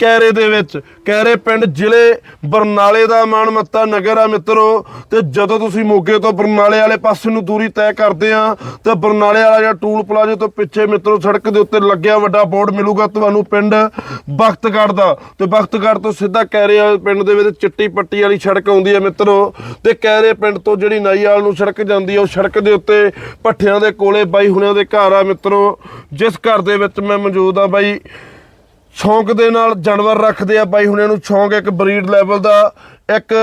ਕੈਰੇ ਦੇ ਵਿੱਚ। ਕੈਰੇ ਪਿੰਡ ਜ਼ਿਲ੍ਹੇ ਬਰਨਾਲੇ ਦਾ ਮਾਣਮੱਤਾ ਨਗਰ ਆ ਮਿੱਤਰੋ। ਤੇ ਜਦੋਂ ਤੁਸੀਂ ਮੋਗੇ ਤੋਂ ਬਰਨਾਲੇ ਵਾਲੇ ਪਾਸੇ ਨੂੰ ਦੂਰੀ ਤੈਅ ਕਰਦੇ ਆ, ਤੇ ਬਰਨਾਲੇ ਵਾਲਾ ਜਿਹੜਾ ਟੂਲ ਪਲਾਜ਼ੇ ਤੋਂ ਪਿੱਛੇ ਮਿੱਤਰੋ ਸੜਕ ਦੇ ਉੱਤੇ ਲੱਗਿਆ ਵੱਡਾ ਬੋਰਡ ਮਿਲੂਗਾ ਤੁਹਾਨੂੰ ਪਿੰਡ ਬਖਤਗੜ੍ਹ ਦਾ। ਤੇ ਬਖਤਗੜ੍ਹ ਤੋਂ ਸਿੱਧਾ ਕੈਰੇ ਵਾਲੇ ਪਿੰਡ ਦੇ ਵਿੱਚ ਚਿੱਟੀ ਪੱਟੀ ਵਾਲੀ ਸੜਕ ਆਉਂਦੀ ਹੈ ਮਿੱਤਰੋ। ਤੇ ਕੈਰੇ ਪਿੰਡ ਤੋਂ ਜਿਹੜੀ ਨਾਈਵਾਲ ਨੂੰ ਸੜਕ ਜਾਂਦੀ ਹੈ ਉਹ ਸੜਕ ਦੇ ਉੱਤੇ ਭੱਠਿਆਂ ਦੇ ਕੋਲੇ ਬਾਈ ਹੁਣਿਆਂ ਦੇ ਘਰ ਆ ਮਿੱਤਰੋ। ਜਿਸ ਘਰ ਦੇ ਵਿੱਚ ਮੈਂ ਮੌਜੂਦ ਆ ਬਾਈ। ਸ਼ੌਂਕ ਦੇ ਨਾਲ ਜਾਨਵਰ ਰੱਖਦੇ ਆ ਬਾਈ, ਹੁਣ ਇਹਨੂੰ ਸ਼ੌਂਕ ਇੱਕ ਬਰੀਡ ਲੈਵਲ ਦਾ, ਇੱਕ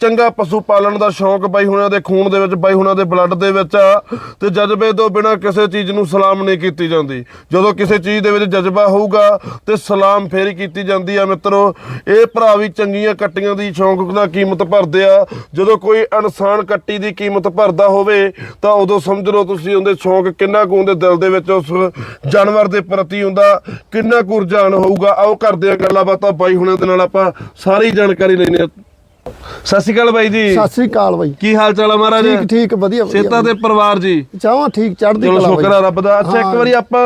ਚੰਗਾ ਪਸ਼ੂ ਪਾਲਣ ਦਾ ਸ਼ੌਂਕ ਬਾਈ ਹੁਣਾਂ ਦੇ ਖੂਨ ਦੇ ਵਿੱਚ, ਬਾਈ ਹੁਣਾਂ ਦੇ ਬਲੱਡ ਦੇ ਵਿੱਚ ਆ, ਤੇ ਜਜ਼ਬੇ ਤੋਂ ਬਿਨਾ ਕਿਸੇ ਚੀਜ਼ ਨੂੰ ਸਲਾਮ ਨਹੀਂ ਕੀਤੀ ਜਾਂਦੀ। ਜਦੋਂ ਕਿਸੇ ਚੀਜ਼ ਦੇ ਵਿੱਚ ਜਜ਼ਬਾ ਹੋਊਗਾ ਤੇ ਸਲਾਮ ਫੇਰ ਕੀਤੀ ਜਾਂਦੀ ਆ ਮਿੱਤਰੋ। ਇਹ ਭਰਾ ਵੀ ਚੰਗੀਆਂ ਕੱਟੀਆਂ ਦੀ ਸ਼ੌਂਕ ਦਾ ਕੀਮਤ ਭਰਦੇ ਆ। ਜਦੋਂ ਕੋਈ ਇਨਸਾਨ ਕੱਟੀ ਦੀ ਕੀਮਤ ਭਰਦਾ ਹੋਵੇ, ਤਾਂ ਉਦੋਂ ਸਮਝ ਲਓ ਤੁਸੀਂ ਉਹਦੇ ਸ਼ੌਂਕ ਕਿੰਨਾ ਕੁ ਉਹਦੇ ਦਿਲ ਦੇ ਵਿੱਚ ਉਸ ਜਾਨਵਰ ਦੇ ਪ੍ਰਤੀ ਹੁੰਦਾ, ਕਿੰਨਾ ਕੁ ਰੁਝਾਨ ਹੋਊਗਾ। ਆਓ ਕਰਦੇ ਆ ਗੱਲਾਂ ਬਾਤਾਂ ਬਾਈ ਹੁਣਾਂ ਦੇ ਨਾਲ ਆਪਾਂ ਸਾਰੀ ਜਾਣਕਾਰੀ ਲੈਣੇ ਆ ਸਤਿ ਸ਼੍ਰੀ ਅਕਾਲ ਬਾਈ ਜੀ। ਸਤਿ ਸ੍ਰੀ ਅਕਾਲ ਬਾਈ। ਕੀ ਹਾਲ ਚਾਲ ਆ ਮਹਾਰਾਜ? ਠੀਕ ਠੀਕ ਵਧੀਆ ਵਧੀਆ। ਸੇਤਾ ਤੇ ਪਰਿਵਾਰ ਜੀ। ਚਾਹਾਂ ਠੀਕ ਚੜ੍ਹਦੀ ਚਲੋ ਕਲਾ ਸ਼ੁਕਰ ਆ ਬਾਈ। ਰੱਬ ਦਾ। ਅੱਛਾ ਇੱਕ। ਵਾਰੀ ਆਪਾਂ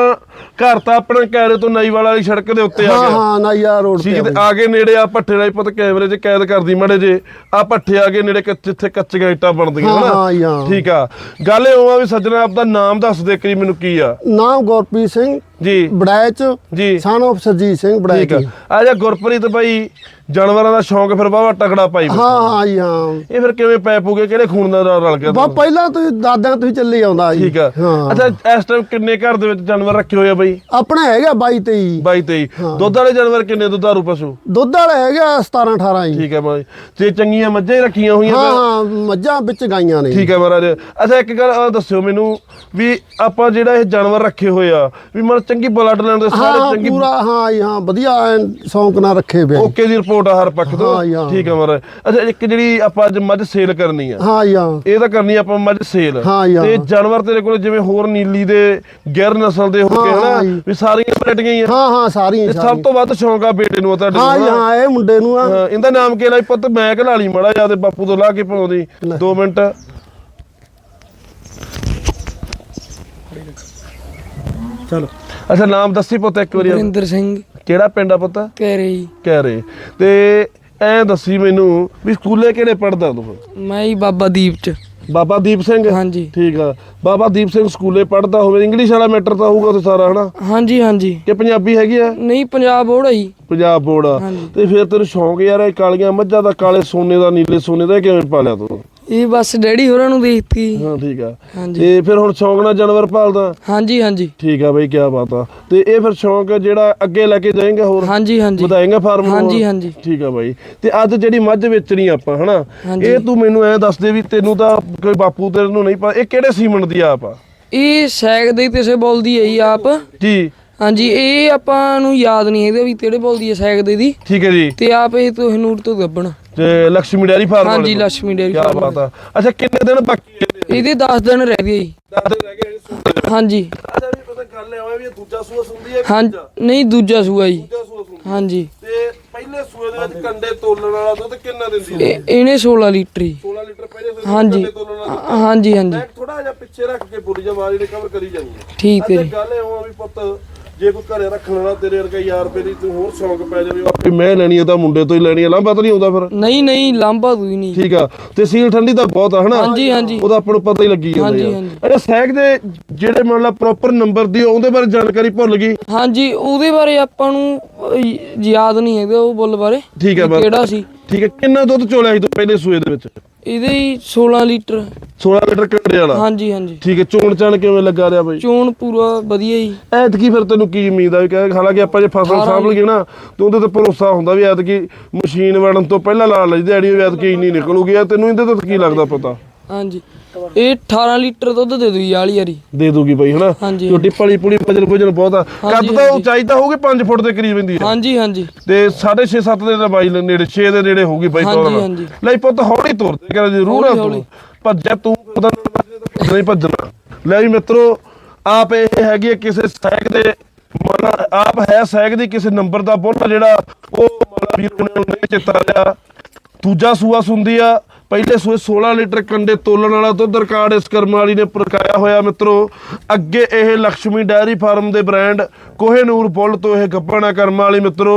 ਘਰ ਤਾਂ ਆਪਣਾ ਕੈਰੇ ਤੋਂ ਨਾਈਵਾਲ ਵਾਲੀ ਸੜਕ ਦੇ ਉੱਤੇ ਆ ਹਾਂ ਗਏ ਹਾਂ ਨਾਈਆ ਰੋਡ ਤੇ ਠੀਕ ਆ ਤੇ ਬਾਈ। ਆ ਗਏ ਨੇੜੇ ਆ ਭੱਠੇ ਦਾ ਪੁੱਤ ਕੈਮਰੇ 'ਚ ਕੈਦ ਕਰਦੀ ਮੜੇ ਜੇ। ਆ ਭੱਠੇ ਆ ਗਏ ਨੇੜੇ ਕਿ- ਜਿੱਥੇ ਕੱਚੀਆਂ ਇੱਟਾਂ ਬਣਦੀਆਂ ਹਾਂ, ਹਨਾ। ਹਾਂ ਜੀ, ਹਾਂ। ਠੀਕ ਆ। ਗੱਲ ਇਹ ਹੋਵਾ ਵੀ ਸੱਜਣਾ ਆਪਦਾ ਨਾਮ ਦੱਸ ਦੇ ਕਰੀ ਮੈਨੂੰ ਕੀ ਆ। ਨਾਮ ਗੁਰਪ੍ਰੀਤ ਸਿੰਘ ਜੀ। ਬੜੈਚ ਜੀ। ਸਨ ਆਫ ਸਰਜੀਤ ਸਿੰਘ ਬੜੈਚ ਠੀਕ ਆ। ਆ ਜਾ ਗੁਰਪ੍ਰੀਤ ਬਾਈ। ਜਾਨਵਰਾਂ ਦਾ ਸ਼ੌਂਕ ਫਿਰ ਬਾਵਾ ਤਕੜਾ ਪਾਈ। ਹਾਂ ਹਾਂ ਜੀ ਹਾਂ। ਇਹ ਫਿਰ ਕਿਵੇਂ ਪੈ ਪੂਗੇ? ਕਿਹੜੇ ਖੂਨ ਦਾ ਰਲ ਗਿਆ ਬਾ? ਪਹਿਲਾਂ ਤੁਸੀਂ ਦਾਦਿਆਂ ਤੋਂ ਹੀ ਚੱਲੀ ਆਉਂਦਾ ਜੀ। ਠੀਕ ਆ। ਅੱਛਾ ਇਸ ਟਾਈਮ ਕਿੰਨੇ ਘਰ ਦੇ ਵਿੱਚ ਜਾਨਵਰ ਰੱਖੇ ਹੋਏ ਆ ਬਾਈ? ਆਪਣਾ ਹੈਗਾ 22 23 22 23 ਹਾਂ। ਦੁੱਧ ਵਾਲੇ ਜਾਨਵਰ ਕਿੰਨੇ? ਦੁੱਧਾਰੂ ਪਸ਼ੂ? ਦੁੱਧ ਵਾਲਾ ਹੈਗਾ 17 18 ਜੀ। ਠੀਕ ਹੈ ਬਾਈ। ਤੇ ਚੰਗੀਆਂ ਮੱਝਾਂ ਹੀ ਰੱਖੀਆਂ ਹੋਈਆਂ ਹਾਂ? ਹਾਂ ਮੱਝਾਂ ਵਿੱਚ ਗਾਈਆਂ ਨੇ। ਠੀਕ ਹੈ ਮਹਾਰਾਜ। ਅੱਛਾ ਇੱਕ ਗੱਲ ਦੱਸਿਓ ਮੈਨੂੰ ਵੀ ਆਪਾਂ ਜਿਹੜਾ ਇਹ ਜਾਨਵਰ ਰੱਖੇ ਹੋਏ ਆ ਵੀ ਮਨ ਚੰਗੀ ਬਲੱਡ ਲਾਈਨ ਦੇ ਸਾਰੇ ਚੰਗੀ ਪੂਰਾ ਹਾਂ ਜੀ ਹਾਂ ਵਧੀਆ ਸ਼ੌਂਕ ਨਾਲ ਰੱਖੇ ਪਏ ਓਕੇ ਦੀ ਰਿਪੋਰਟ ਆ ਹਰ ਪੱਖ ਤੋਂ? ਹਾਂ ਜੀ, ਹਾਂ। ਠੀਕ ਹੈ ਮਹਾਰਾਜ। ਅੱਛਾ ਇੱਕ ਜਿਹੜੀ ਆਪਾਂ ਅੱਜ ਮੱਝ ਸੇਲ ਕਰਨੀ ਆ। ਹਾਂ ਜੀ ਹਾਂ। ਇਹ ਤਾਂ ਕਰਨੀ ਆ ਆਪਾਂ ਮੱਝ ਸੇਲ। ਹਾਂ ਜੀ, ਹਾਂ। ਤੇ ਜਾਨਵਰ ਤੇਰੇ ਕੋਲ ਜਿਵੇਂ ਹੋਰ ਨੀਲੀ ਦੇ ਗਿਰ ਨਸਲ ਦੇ ਹੋ ਕੇ ਹਾਂ, ਹਨਾ ਜੀ। ਵੀ ਸਾਰੀਆਂ ਵੈਰਾਈਟੀਆਂ ਹੀ ਆ। ਹਾਂ ਹਾਂ ਸਾਰੀਆਂ ਤੇ ਸਭ ਤੋਂ ਵੱਧ ਸ਼ੌਂਕ ਆ ਬੇਟੇ ਨੂੰ ਆ ਤੁਹਾਡੇ ਹਾਂ ਨੂੰ ਜੀ? ਹਾਂ ਇਹ ਮੁੰਡੇ ਨੂੰ ਆ। ਹਾਂ, ਇਹਦਾ ਨਾਮ ਕੀ ਲਾਈ ਪੁੱਤ? ਮੈਂ ਘਲਾ ਲਈ ਮੜਾ ਜਾ ਤੇ ਬਾਪੂ ਤੋਂ ਲਾ ਕੇ ਪਾਉਂਦੀ ਲੈ। 2 ਮਿੰਟ। ਚਲੋ। ਅੱਛਾ ਨਾਮ ਦੱਸੀ ਪੁੱਤ ਇੱਕ ਵਾਰੀ। ਵਰਿੰਦਰ ਸਿੰਘ। ਕਿਹੜਾ ਪਿੰਡ ਆ ਪੁੱਤ? ਕਹਿ ਰਹੇ ਤੇ ਐ ਦੱਸੀ ਮੈਨੂੰ ਵੀ ਸਕੂਲੇ ਕਿਹੜੇ ਪੜਦਾ ਤੂੰ? ਮੈਂ ਹੀ ਬਾਬਾ ਦੀਪ ਚ। ਬਾਬਾ ਦੀਪ ਸਿੰਘ? ਹਾਂਜੀ। ਠੀਕ ਆ। ਬਾਬਾ ਦੀਪ ਸਿੰਘ ਸਕੂਲੇ ਪੜਦਾ ਹੋਵੇ ਇੰਗਲਿਸ਼ ਵਾਲਾ ਮੈਟਰ ਤਾਂ ਹੋਊਗਾ ਤੇ ਸਾਰਾ ਹਨਾ? ਹਾਂਜੀ ਹਾਂਜੀ। ਕਿ ਪੰਜਾਬੀ ਹੈਗੀ ਆ? ਨਹੀਂ ਪੰਜਾਬ ਬੋਰਡ ਆ ਜੀ। ਪੰਜਾਬ ਬੋਰਡ ਆ। ਹਾਂਜੀ। ਤੇ ਫਿਰ ਤੈਨੂੰ ਸ਼ੌਂਕ ਯਾਰ ਇਹ ਕਾਲੀਆਂ ਮੱਝਾਂ ਦਾ ਕਾਲੇ ਸੋਨੇ ਦਾ ਨੀਲੇ ਸੋਨੇ ਦਾ ਇਹ ਕਿਵੇਂ ਪਾਲਿਆ ਤੂੰ? ਇਹ ਬਸ ਡੈਡੀ ਹੋਰਾਂ ਨੂੰ ਦੇਖਤੀ। ਹਾਂ ਠੀਕ ਆ। ਹਾਂਜੀ। ਤੇ ਫਿਰ ਹੁਣ ਸ਼ੌਂਕ ਨਾਲ ਜਾਨਵਰ ਪਾਲਦਾ? ਹਾਂਜੀ ਹਾਂਜੀ। ਠੀਕ ਆ ਬਈ ਕੀ ਬਾਤ ਆ। ਤੇ ਇਹ ਫਿਰ ਸ਼ੌਂਕ ਜਿਹੜਾ ਅੱਗੇ ਲੈ ਕੇ ਜਾਏਗਾ ਹੋਰ? ਹਾਂਜੀ ਹਾਂਜੀ। ਵਧਾਏਗਾ ਫਾਰਮ ਨੂੰ ਹਾਂਜੀ, ਹੋਰ? ਹਾਂਜੀ। ਠੀਕ ਆ ਬਾਈ। ਤੇ ਅੱਜ ਜਿਹੜੀ ਮੱਝ ਵੇਚਣੀ ਆਪਾਂ ਹਨਾ? ਹਾਂਜੀ। ਇਹ ਤੂੰ ਮੈਨੂੰ ਐ ਦੱਸ ਦੇ ਵੀ ਤੈਨੂੰ ਤਾਂ ਕੋਈ ਬਾਪੂ ਤੇਰੇ ਨੂੰ ਨਹੀਂ ਪਤਾ ਇਹ ਕਿਹੜੇ ਸੀਮਨ ਦੀ ਆ? ਆਪਾਂ ਇਹ ਸੈਗ ਦੇ ਕਿਸੇ ਬੋਲਦੀ ਹੈ ਜੀ ਆਪ। ਜੀ। ਹਾਂਜੀ ਇਹ ਆਪਾਂ ਨੂੰ ਯਾਦ ਨਹੀਂ ਹੈਗਾ ਵੀ ਕਿਹੜੇ ਬੋਲਦੀ ਹੈ ਸੈਗ ਦੇ ਦੀ। ਠੀਕ ਹੈ ਜੀ। ਤੇ ਆਪ ਇਹ ਤੋਂ ਨੂਰ ਤੋਂ ਗੱਬਣ। ਤੇ ਲక్ష్ਮੀ ਡੇਰੀ ਫਾਰਮ ਹਾਂਜੀ ਲక్ష్ਮੀ ਡੇਰੀ ਕੀ ਬਾਤ ਆ। ਅੱਛਾ ਕਿੰਨੇ ਦਿਨ ਬਾਕੀ ਇਹਦੇ? 10 ਦਿਨ ਰਹਿ ਗਏ ਜੀ। 10 ਦਿਨ ਰਹਿ ਗਏ ਹਾਂਜੀ। ਅੱਛਾ ਵੀ ਪਤਾ ਗੱਲ ਐ ਵੀ ਦੂਜਾ ਸੂਆ ਸੁੰਦੀ ਹੈ ਹਾਂ ਨਹੀਂ ਦੂਜਾ ਸੂਆ ਜੀ। ਹਾਂਜੀ। ਤੇ ਪਹਿਲੇ ਸੂਏ ਦੇ ਵਿੱਚ ਕੰਡੇ ਤੋਲਣ ਵਾਲਾ ਦੁੱਧ ਕਿੰਨਾ ਦਿੰਦੀ ਹੈ ਇਹਨੇ 16 ਲੀਟਰ 16 ਲੀਟਰ ਪਹਿਲੇ ਸੂਏ ਹਾਂਜੀ। ਹਾਂਜੀ ਹਾਂਜੀ। ਥੋੜਾ ਜਿਹਾ ਪਿੱਛੇ ਰੱਖ ਕੇ ਬੁਰੀ ਜਵਾਰੀ ਰਿਕਵਰ ਕਰੀ ਜਾਂਦੀ ਹੈ। ਠੀਕ ਹੈ ਗੱਲ ਐ ਪੁੱਤ ਜੇ ਕੋਈ ਘਰੇ ਰੱਖਣ ਵਾਲਾ ਤੇਰੇ ਵਰਗਾ ਯਾਰ ਰੁਪਏ ਦੀ ਤੂੰ ਹੋਰ ਸ਼ੌਂਕ ਪੈ ਜਾਵੇ ਆਪੇ ਮੈਂ ਲੈਣੀ ਆ ਤਾਂ ਮੁੰਡੇ ਤੋਂ ਹੀ ਲੈਣੀ ਆ ਲਾਂਭਾ ਤਾਂ ਨਹੀਂ ਆਉਂਦਾ ਫਿਰ ਨਹੀਂ ਨਹੀਂ ਲਾਂਭਾ ਦੂਈ ਨਹੀਂ ਠੀਕ ਆ ਤੇ ਸੀਲ ਠੰਡੀ ਤਾਂ ਬਹੁਤ ਆ ਹਨਾ ਹਾਂਜੀ, ਹਾਂਜੀ। ਉਹਦਾ ਆਪਾਂ ਨੂੰ ਪਤਾ ਹੀ ਲੱਗੀ ਜਾਂਦਾ ਹਾਂਜੀ, ਹਾਂਜੀ। ਅੱਛਾ ਸੈਕ ਦੇ ਜਿਹੜੇ ਮੰਨ ਲਾ ਪ੍ਰੋਪਰ ਨੰਬਰ ਦੀ ਉਹਦੇ ਬਾਰੇ ਜਾਣਕਾਰੀ ਭੁੱਲ ਗਈ ਹਾਂਜੀ ਉਹਦੇ ਬਾਰੇ ਆਪਾਂ ਨੂੰ ਯਾਦ ਨਹੀਂ ਹੈਗਾ ਉਹ ਬੁੱਲ ਬਾਰੇ ਠੀਕ ਬਸ। ਕਿਹੜਾ ਸੀ ਠੀਕ ਹੈ ਕਿੰਨਾ ਦੁੱਧ ਚੋਲਿਆ ਸੀ ਤੂੰ ਪਹਿਲੇ ਸੂਏ ਦੇ ਵਿੱਚ? ਇਹਦੇ ਹੀ 16 ਲੀਟਰ। 16 ਲੀਟਰ ਕੱਢੇ ਵਾਲਾ? ਹਾਂਜੀ ਹਾਂਜੀ। ਠੀਕ ਹੈ ਚੋਣ ਚਾਣ ਕਿਵੇਂ ਲੱਗਾ ਰਿਹਾ ਬਾਈ? ਚੋਣ ਪੂਰਾ ਵਧੀਆ ਜੀ। ਐਤਕੀ ਫਿਰ ਤੈਨੂੰ ਕੀ ਉਮੀਦ ਆ ਵੀ ਕਹੇ ਹਾਲਾਂਕਿ ਆਪਾਂ ਜੇ ਫਸਲ ਸਾਂਭ ਲਈਏ ਨਾ ਤੇ ਉਹਦੇ ਤੇ ਭਰੋਸਾ ਹੁੰਦਾ ਵੀ ਐਤਕੀ ਮਸ਼ੀਨ ਵੜਨ ਤੋਂ ਪਹਿਲਾਂ ਲਾ ਲਈ ਦਿਹਾੜੀ ਵੀ ਐਤਕੀ ਇੰਨੀ ਨਿਕਲੂਗੀ। ਆ ਤੈਨੂੰ ਇਹਦੇ ਤੋਂ ਕੀ ਲੱਗਦਾ ਪਤਾ? ਹਾਂਜੀ। ਇਹ 18 ਲੀਟਰ ਦੁੱਧ ਦੇ ਦੂਈ ਵਾਲੀ ਯਾਰੀ ਦੇ ਦੂਗੀ ਬਾਈ ਹਨਾ? ਹਾਂਜੀ। ਛੋਟੀ ਪਲੀ ਪੁਲੀ ਵਜਨ ਵਜਨ ਬਹੁਤ ਆ। ਕੱਦ ਹਾਂਜੀ, ਤਾਂ ਹਾਂਜੀ। ਉਚਾਈ ਤਾਂ ਹੋਊਗੀ 5 ਫੁੱਟ ਦੇ ਕਰੀਬ ਹੁੰਦੀ ਹੈ ਹਾਂਜੀ ਹਾਂਜੀ। ਤੇ 6.5 7 ਦੇ ਲੰਬਾਈ ਦੇ ਨੇੜੇ 6 ਦੇ ਨੇੜੇ ਹੋਊਗੀ ਬਾਈ ਹਾਂਜੀ, ਤੋਰਨ ਹਾਂਜੀ। ਲੈ ਪੁੱਤ ਹੌਲੀ ਤੁਰ ਤੇ ਕਰ ਜ਼ਰੂਰ ਆ ਹੌਲੀ, ਤੂੰ ਹੌਲੀ। ਭੱਜਿਆ ਤੂੰ ਉਹਦਾ ਨਹੀਂ ਭੱਜਣਾ। ਲੈ ਵੀ ਮਿੱਤਰੋ ਆਪ ਇਹ ਹੈਗੀ ਹੈ ਕਿਸੇ ਸੈਕ ਦੇ ਮਨ ਆਪ ਹੈ ਸੈਕ ਦੀ ਕਿਸੇ ਨੰਬਰ ਦਾ ਬੁੱਲ ਜਿਹੜਾ ਉਹ ਮਨ ਵੀਰ ਨੂੰ ਨਹੀਂ ਚੇਤਾ ਰਿਹਾ ਦੂਜਾ ਸੂਆ ਸੁੰਦੀ ਆ ਪਹਿਲੇ ਸੂਏ 16 ਲੀਟਰ ਕੰਡੇ ਤੋਲਣ ਵਾਲਾ ਦੁੱਧ ਰਿਕਾਰਡ ਇਸ ਕਰਮ ਵਾਲੀ ਨੇ ਪ੍ਰਕਾਇਆ ਹੋਇਆ ਮਿੱਤਰੋ। ਅੱਗੇ ਇਹ ਲక్ష్ਮੀ ਡੈਰੀ ਫਾਰਮ ਦੇ ਬ੍ਰਾਂਡ ਕੋਹੇਨੂਰ ਬੁੱਲ ਤੋਂ ਇਹ ਗੱਪਣਾ ਕਰਮ ਵਾਲੀ ਮਿੱਤਰੋ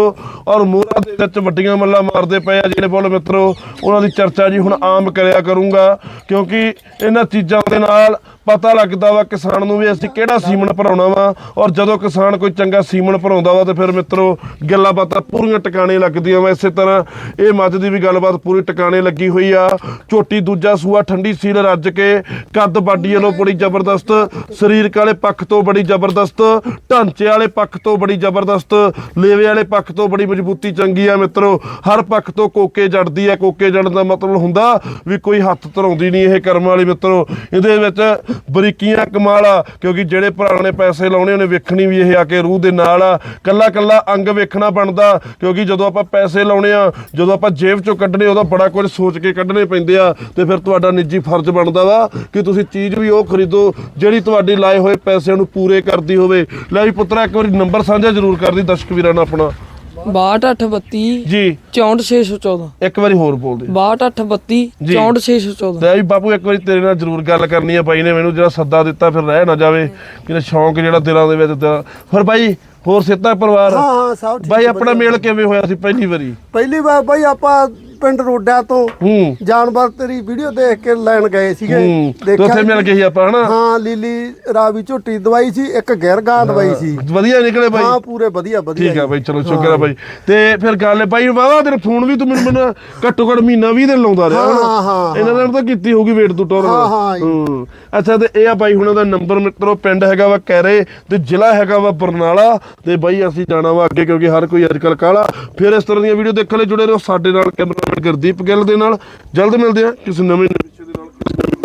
ਔਰ ਮੋਹਰਾ ਦੇ ਵਿੱਚ ਵੱਡੀਆਂ ਮੱਲਾਂ ਮਾਰਦੇ ਪਏ ਆ ਜਿਹੜੇ ਬੁੱਲ ਮਿੱਤਰੋ, ਉਹਨਾਂ ਦੀ ਚਰਚਾ ਜੀ ਹੁਣ ਆਮ ਕਰਿਆ ਕਰੂੰਗਾ ਕਿਉਂਕਿ ਇਹਨਾਂ ਚੀਜ਼ਾਂ ਦੇ ਨਾਲ ਪਤਾ ਲੱਗਦਾ ਵਾ ਕਿਸਾਨ ਨੂੰ ਵੀ ਅਸੀਂ ਕਿਹੜਾ ਸੀਮਨ ਭਰਾਉਣਾ ਵਾ। ਔਰ ਜਦੋਂ ਕਿਸਾਨ ਕੋਈ ਚੰਗਾ ਸੀਮਨ ਭਰਾਉਂਦਾ ਵਾ ਤੇ ਫਿਰ ਮਿੱਤਰੋ ਗੱਲਾਂ ਬਾਤਾਂ ਪੂਰੀਆਂ ਟਿਕਾਣੇ ਲੱਗਦੀਆਂ ਵਾ। ਇਸੇ ਤਰ੍ਹਾਂ ਇਹ ਮੱਝ ਦੀ ਵੀ ਗੱਲਬਾਤ ਪੂਰੀ ਟਿਕਾਣੇ ਲੱਗੀ ਹੋਈ ਆ। ਝੋਟੀ ਦੂਜਾ ਸੂਆ ਠੰਡੀ ਸੀਲ ਰੱਜ ਕੇ ਕੱਦ ਬਾਡੀ ਵੱਲੋਂ ਬੜੀ ਜ਼ਬਰਦਸਤ, ਸਰੀਰਕ ਵਾਲੇ ਪੱਖ ਤੋਂ ਬੜੀ ਜ਼ਬਰਦਸਤ, ਢਾਂਚੇ ਵਾਲੇ ਪੱਖ ਤੋਂ ਬੜੀ ਜ਼ਬਰਦਸਤ, ਲੇਵੇ ਵਾਲੇ ਪੱਖ ਤੋਂ ਬੜੀ ਮਜ਼ਬੂਤੀ ਚੰਗੀ ਆ ਮਿੱਤਰੋ। ਹਰ ਪੱਖ ਤੋਂ ਕੋਕੇ ਜੜਦੀ ਆ। ਕੋਕੇ ਜੜਨ ਦਾ ਮਤਲਬ ਹੁੰਦਾ ਵੀ ਕੋਈ ਹੱਥ ਧਰਾਉਂਦੀ ਨਹੀਂ ਇਹ ਕਰਮ ਵਾਲੀ ਮਿੱਤਰੋ। ਇਹਦੇ ਵਿੱਚ ਬਰੀਕੀਆਂ ਕਮਾਲ ਆ ਕਿਉਂਕਿ ਜਿਹੜੇ ਭਰਾ ਨੇ ਪੈਸੇ ਲਾਉਣੇ, ਉਹਨੇ ਵੇਖਣੀ ਵੀ ਇਹ ਆ ਕੇ ਰੂਹ ਦੇ ਨਾਲ ਆ। ਕੱਲਾ ਕੱਲਾ ਅੰਗ ਵੇਖਣਾ ਬਣਦਾ, ਕਿਉਂਕਿ ਜਦੋਂ ਆਪਾਂ ਪੈਸੇ ਲਾਉਣੇ ਆ, ਜਦੋਂ ਆਪਾਂ ਜੇਬ ਚੋਂ ਕੱਢਣੇ ਉਹਦਾ ਬੜਾ ਕੁਝ ਸੋਚ ਕੇ ਕੱਢਣੇ ਪੈਂਦੇ ਆ, ਤੇ ਫਿਰ ਤੁਹਾਡਾ ਨਿੱਜੀ ਫਰਜ਼ ਬਣਦਾ ਵਾ ਕਿ ਤੁਸੀਂ ਚੀਜ਼ ਵੀ ਉਹ ਖਰੀਦੋ, ਜਿਹੜੀ ਤੁਹਾਡੀ ਲਾਏ ਹੋਏ ਪੈਸਿਆਂ ਨੂੰ ਪੂਰੇ ਕਰਦੀ ਹੋਵੇ। ਲੈ ਵੀ ਪੁੱਤਰਾ, ਇੱਕ ਵਾਰੀ ਨੰਬਰ ਸਾਂਝਾ ਜ਼ਰੂਰ ਕਰਦੀ ਦਰਸ਼ਕ ਵੀਰਾਂ ਨਾਲ ਆਪਣਾ। 6232 ਜੀ। 64614 ਇੱਕ ਵਾਰੀ ਹੋਰ ਬੋਲ ਦੇ। 6232 ਜੀ। 64614 ਤੇ ਵੀ ਬਾਪੂ ਇੱਕ ਵਾਰੀ ਤੇਰੇ ਨਾਲ ਜ਼ਰੂਰ ਗੱਲ ਕਰਨੀ ਆ ਬਾਈ ਨੇ ਮੈਨੂੰ ਜਿਹੜਾ ਸੱਦਾ ਦਿੱਤਾ ਫਿਰ ਰਹਿ ਨਾ ਜਾਵੇ। ਕਿ ਸ਼ੌਂਕ ਜਿਹੜਾ ਦਿਲਾਂ ਦੇ ਵਿੱਚ ਦਾ ਫਿਰ ਬਾਈ ਹੋਰ ਸਿੱਧਾ ਪਰਿਵਾਰ? ਹਾਂ ਹਾਂ ਸਭ ਠੀਕ ਬਾਈ ਆਪਣਾ। ਮੇਲ ਕਿਵੇਂ ਹੋਇਆ ਸੀ ਪਹਿਲੀ ਵਾਰੀ? ਪਹਿਲੀ ਵਾਰ ਬਾਈ ਆਪਾਂ ਪਿੰਡ ਰੋਡਿਆਂ ਤੋਂ ਹੂੰ। ਜਾਨਵਰ ਤੇਰੀ ਵੀਡੀਓ ਦੇਖ ਕੇ ਲੈਣ ਗਏ ਸੀਗੇ। ਤੇ ਉੱਥੇ ਮਿਲ ਗਏ ਸੀ ਆਪਾਂ ਹਨਾ? ਹਾਂ ਲੀਲੀ ਰਾਵੀ ਝੋਟੀ ਦਵਾਈ ਸੀ ਇੱਕ ਗਿਰਗਾਂ ਦਵਾਈ ਸੀ। ਵਧੀਆ ਨਿਕਲੇ ਬਾਈ। ਹਾਂ ਪੂਰੇ ਵਧੀਆ ਵਧੀਆ ਠੀਕ ਆ। ਬਾਈ ਚਲੋ ਸ਼ੁਕਰ ਆ ਬਾਈ। ਤੇ ਫਿਰ ਗੱਲ ਹੈ ਬਾਈ ਵਾਵਾ ਤੇਰੇ ਫੋਨ ਵੀ ਤੂੰ ਮੈਨੂੰ ਮੈਨੂੰ ਘੱਟੋ ਘੱਟ ਮਹੀਨਾ 20 ਦਿਨ ਲਾਉਂਦਾ ਰਿਹਾ ਹਾਂ? ਹਾਂ, ਇਹਨਾਂ ਦਿਨ ਤਾਂ ਕੀਤੀ ਹੋਊਗੀ ਵੇਟ ਤੋਂ ਟੋਰ ਹਾਂ, ਹਾਂ ਅੱਛਾ ਤੇ ਇਹ ਆ ਬਾਈ ਹੁਣਾਂ ਦਾ ਨੰਬਰ ਮਿੱਤਰੋ ਪਿੰਡ ਹੈਗਾ ਵਾ ਕੈਰੇ ਤੇ ਜ਼ਿਲ੍ਹਾ ਹੈਗਾ ਵਾ ਬਰਨਾਲਾ। ਤੇ ਬਾਈ ਅਸੀਂ ਜਾਣਾ ਵਾ ਅੱਗੇ ਕਿਉਂਕਿ ਹਰ ਕੋਈ ਅੱਜ ਕੱਲ। ਕਾਲਾ ਫਿਰ ਇਸ ਤਰ੍ਹਾਂ ਦੀਆਂ ਵੀਡੀਓ ਦੇਖਣ ਲਈ ਜੁੜੇ ਰਹੋ ਸਾਡੇ ਨਾਲ ਗੁਰਦੀਪ ਗਿੱਲ ਦੇ ਨਾਲ ਜਲਦ ਮਿਲਦੇ ਆ ਕਿਸੇ ਨਵੇਂ ਨਵੇਂ ਦੇ ਨਾਲ